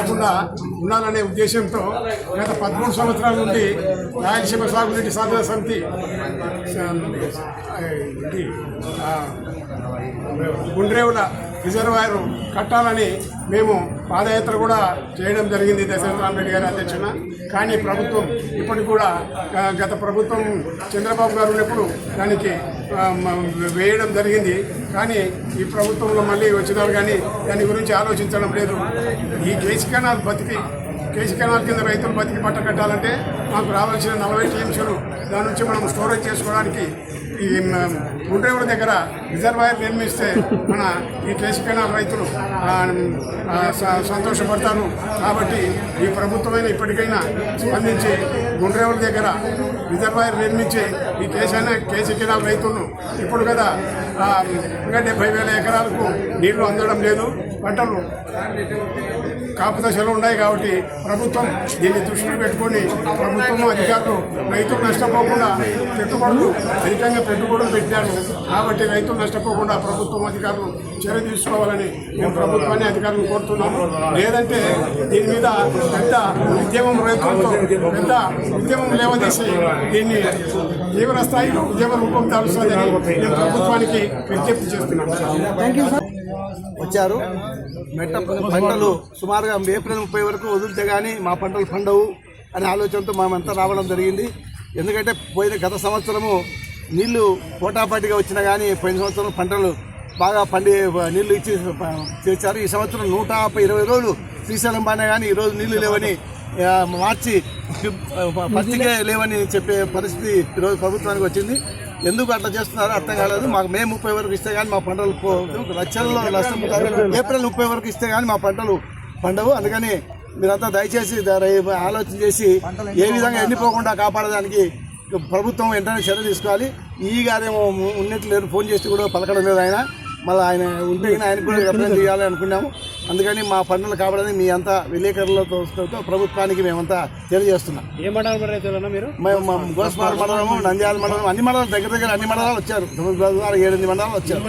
కాకుండా ఉండాలనే ఉద్దేశంతో గత పదమూడు సంవత్సరాల నుండి రాయలసీమ సాగునీటి సాధన సమితి గుండ్రేవుల రిజర్వాయర్ కట్టాలని మేము పాదయాత్ర కూడా చేయడం జరిగింది దశరథరామ రెడ్డి గారి అధ్యక్షన. కానీ ప్రభుత్వం ఇప్పటికి కూడా గత ప్రభుత్వం చంద్రబాబు గారు ఉన్నప్పుడు దానికి వేయడం జరిగింది. కానీ ఈ ప్రభుత్వంలో మళ్ళీ వచ్చినారు కానీ దాని గురించి ఆలోచించడం లేదు. ఈ కేజీకెనాల్ బతికి కేజీకెనాల్ కింద రైతులు బతికి పట్ట కట్టాలంటే మాకు రావాల్సిన నలభై టీఎంసీలు దాని నుంచి మనం స్టోరేజ్ చేసుకోవడానికి ఈ గుండ్రేవుల దగ్గర రిజర్వాయర్ నిర్మిస్తే మన ఈ కేసీ రైతులు స- సంతోషపడతారు. కాబట్టి ఈ ప్రభుత్వమైన ఇప్పటికైనా స్పందించి గుండ్రేవుల దగ్గర రిజర్వాయర్ నిర్మించి ఈ కేసైనా కేసీ రైతులను ఇప్పుడు కదా ఇంకా డెబ్బై వేల ఎకరాలకు నీళ్ళు అందడం లేదు. పంటలు కాపు దశలు ఉన్నాయి కాబట్టి ప్రభుత్వం దీన్ని దృష్టిలో పెట్టుకొని ప్రభుత్వం అధికారులు రైతులు నష్టపోకుండా పెట్టుబడులు అధికంగా పెట్టుబడులు పెట్టారు. కాబట్టి రైతులు నష్టపోకుండా ప్రభుత్వం అధికారులు చర్య తీసుకోవాలని మేము ప్రభుత్వాన్ని అధికారులు కోరుతున్నాము. లేదంటే దీని మీద పెద్ద ఉద్యమం రైతులతో పెద్ద ఉద్యమం లేవదీసి దీన్ని తీవ్ర స్థాయిలో ఉద్యమ రూపం దాల్స్తుందని మేము ప్రభుత్వానికి విజ్ఞప్తి చేస్తున్నాం వచ్చారు. మెట్ట పంటలు సుమారుగా ఏప్రిల్ ముప్పై వరకు వదిలితే కానీ మా పంటలు పండవు అనే ఆలోచనతో మేమంతా రావడం జరిగింది. ఎందుకంటే పోయిన గత సంవత్సరము నీళ్ళు పోటాపాటిగా వచ్చినా కానీ పోయిన సంవత్సరం పంటలు బాగా పండి నీళ్ళు ఇచ్చి చేశారు. ఈ సంవత్సరం నూట ఇరవై రోజులు శ్రీశైలం బానే కానీ ఈరోజు నీళ్ళు లేవని మార్చి పచ్చిగా లేవని చెప్పే పరిస్థితి ఈరోజు ప్రభుత్వానికి వచ్చింది. ఎందుకు అట్లా చేస్తున్నారో అర్థం కాలేదు. మాకు మే ముప్పై వరకు ఇస్తే కానీ మా పంటలు లక్షల్లో నష్టం ఏప్రిల్ ముప్పై వరకు ఇస్తే కానీ మా పంటలు పండవు. అందుకని మీరంతా దయచేసి ఆలోచన చేసి ఏ విధంగా ఎండిపోకుండా కాపాడడానికి ప్రభుత్వం వెంటనే చర్య తీసుకోవాలి. ఈ గారేమో ఉన్నట్లు లేరు ఫోన్ చేసి కూడా పలకడం లేదు ఆయన. మళ్ళీ ఆయన ఉంటే ఆయన కూడా రిప్రజెంట్ చేయాలి అనుకున్నాము. అందుకని మా పంటలు కాపాడని మీ అంతా విలేకరులతో ప్రభుత్వానికి మేమంతా తెలియజేస్తున్నాం. ఏ మండలం మీరు? మేము మా గోస్పాల మండలము నంద్యాల మండలం అన్ని మండలాలు దగ్గర దగ్గర అన్ని మండలాలు వచ్చారు. తొమ్మిది ఏడెనిమిది మండలాలు వచ్చారు.